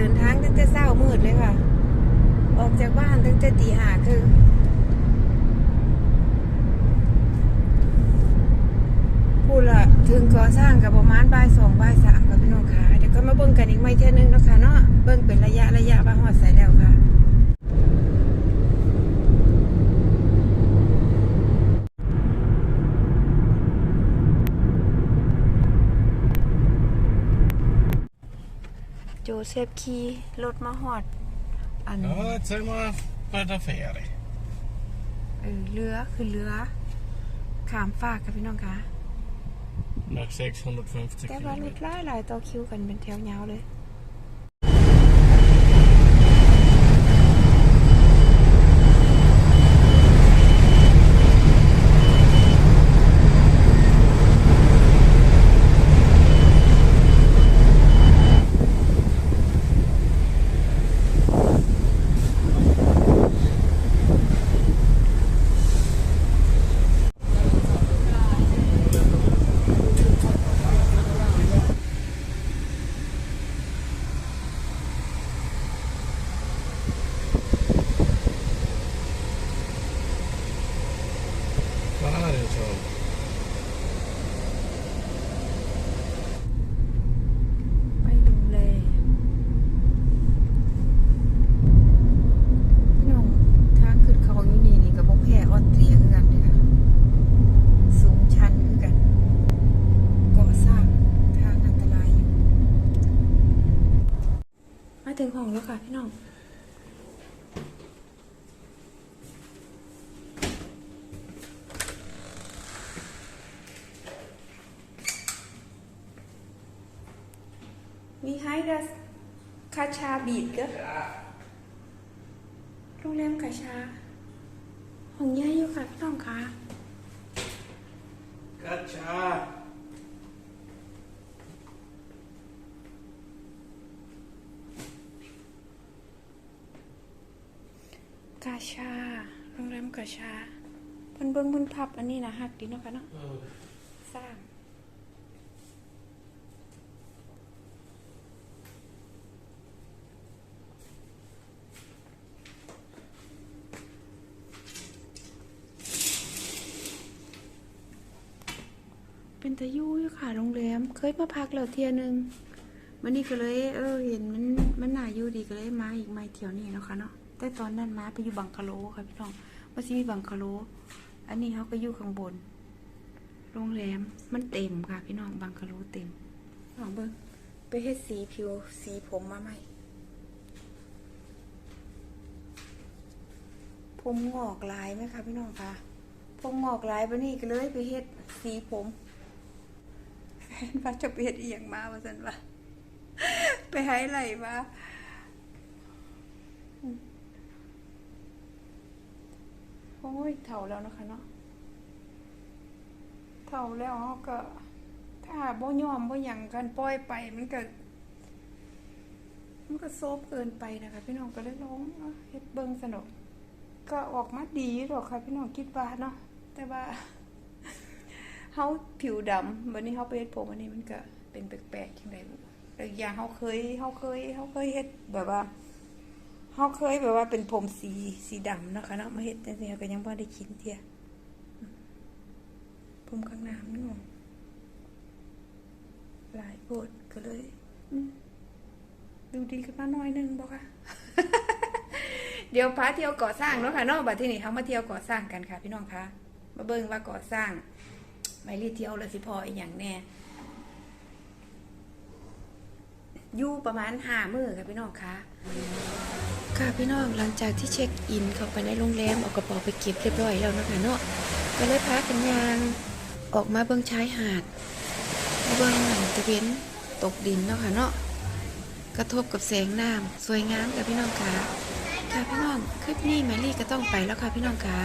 เดินทางตั้งแต่เช้ามืดเลยค่ะ ออกจากบ้านตั้งแต่ตีห้าคือพูดละถึงก่อสร้างกับประมาณบ่ายสองบ่ายสามกับพี่น้องค่ะเดี๋ยวก็มาเบิ่งกันอีกไม่เท่านึงนะคะเนาะเบิ่งเป็นระยะระยะบ้าหอดใส่แล้วค่ะ เซฟขี่รถมาหอด อัน Ja, ett säg man rädda ferie. เออเรือคือเรือขามฝากค่ะพี่น้องคะ Dag 650แต่ว่ารถ kilometer. หลายหลายต่อคิวกันเป็นแถวยาวเลย Vad är det så? ไปดูแลพี่น้องทางขึ้นเขาอยู่นี่นี่กับบกแพ้ออสเตรียคือกันเลยค่ะสูงชันคือกันก่อสร้างทางอันตรายอยู่ มาถึงห้องแล้วค่ะพี่ น้อง Wie heißt das? Kacha Beat ก็โรงแรมกาชาห้องใหญ่อยู่ค่ะพี่น้องคะ Katja! กาชาโรงแรมกาชาเพิ่นเบิ่งเพิ่นพับอันนี้นะฮักดีเนาะค่ะเนาะสร้าง เป็นตะยูอยู่ค่ะโรงแรม เคยมาพักแล้วเที่ยหนึงวันนี้ก็เลย เออ เห็นมันมันน่าอยู่ดีก็เลยมาอีกไม่เที่ยวนี้เนาะค่ะเนาะแต่ตอนนั้นมาไปอยู่บังคาโลค่ะพี่น้องว่าสิมีบังคาโล อันนี้เขาก็อยู่ข้างบน โรงแรมมันเต็มค่ะ พี่น้องบังคาโลเต็มลองเบิ่งไปเฮ็ดสีผิวสีผมมาใหม่ผมงอกลายไหมคะพี่น้องคะผมงอกลายปะนี่ก็เลยไปเฮ็ดสีผมแฟ นว่าจะไปเฮ็ดเอียงมาว่าสันว่าไปไฮไลท์มาโอ้ยเถ่าแล้วนะคะเนาะเถ่าแล้วก็ ถ้าบ่ยอมบ่ยังกันปล่อยไปมันก็มันก็โซบเกินไปนะคะ พี่น้องก็เลยร้องเอาเฮ็ดเบิ่งสนุกก็ออกมาดีหรอกค่ะ พี่น้องคิดว่าเนาะแต่ว่า เฮาผิวดำวันนี้เฮาไปเฮ็ดผมอันนี้มันก็เป็นแปลกๆจังไดบ่แต่อีกอย่างเฮาเคยเฮาเคยเฮาเคยเฮ็ดแบบว่าเฮาเคยแบบว่าเป็นผมสีสีดำนะคะเนาะมาเฮ็ดจังซี่ก็ยังบ่ได้คิดเทียอืมผมข้างหน้ามันงหลายโพดก็เลยดูดีขึ้นมาหน่อยหนึงบ่คะเดี๋ยวพาเที่ยวก่อสร้างเนาะค่ะเนอกบัดที่นี่เขามาเที่ยวก่อสร้างกันค่ะ พี่น้องคะมาเบิ่งว่าก่อสร้าง ไม่รีเที่ยวแล้วสิพออีกอย่างแน่อยู่ประมาณห้ามือค่ะพี่น้องคะค่ะพี่น้องหลังจากที่เช็คอินเข้าไปในโรงแรมเอากระเป๋าไปเก็บเรียบร้อยแล้วนะคะเนาะก็เลยพากันยางออกมาเบิ่งชายหาด เบิ่งหนังตะเวนตกดินเนาะค่ะเนาะกระทบกับแสงน้ำสวยงามค่ะพี่น้องคะค่ะพี่น้องคลิปนี้แมรี่ก็ต้องไปแล้วค่ะพี่น้องคะ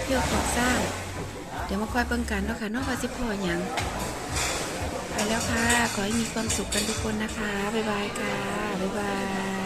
เที่ยวก่อสร้าง ดี๋ยวมาคอยเบิ่งกันเนาะค่ะนอกว่าสิพออย่างไปแล้วค่ะ ขอให้มีความสุขกันทุกคนนะคะ บ๊ายบายค่ะ บ๊ายบาย